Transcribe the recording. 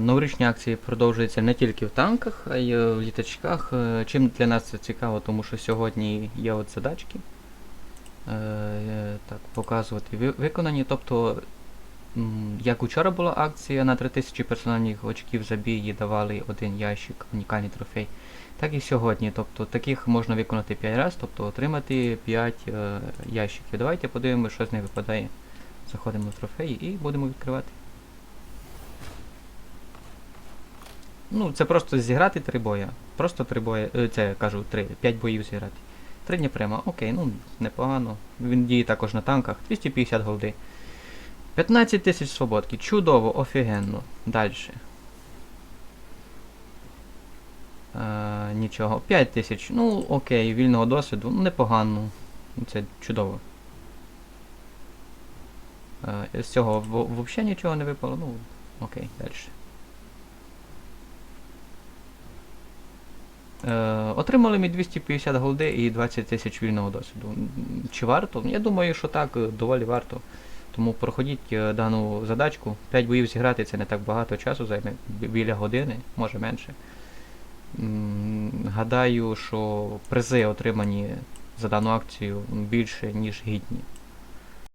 Новорічні акції продовжуються не тільки в танках, а й е, в літачках. Е, Чим для нас це цікаво, тому що сьогодні є от задачки. Е, Так, показувати виконані. Тобто, як учора була акція на 3000 персональних очків за бій давали один ящик, унікальний трофей. Так і сьогодні. Тобто таких можна виконати 5 разів, тобто отримати 5 е, ящиків. Давайте подивимося, що з них випадає. Заходимо в трофеї і будемо відкривати. Ну, це просто зіграти три боя. Просто три бої. е, Це я кажу, три, п'ять боїв зіграти. Три дні прямо, окей, ну непогано. Він діє також на танках. 250 голди. 15 тисяч свободки. Чудово, офігенно. Далі. Е, нічого. 5 тисяч. Ну, окей, вільного досвіду. Ну, непогано. Це чудово. Е, з цього взагалі нічого не випало. Ну, окей, далі. Отримали ми 250 голди і 20 тисяч вільного досвіду. Чи варто? Я думаю, що так, е, доволі варто. Тому проходіть е, дану задачку. 5 боїв зіграти це не так багато часу займе, біля години, може менше. Гадаю, що призи отримані за дану акцію більше, ніж гідні.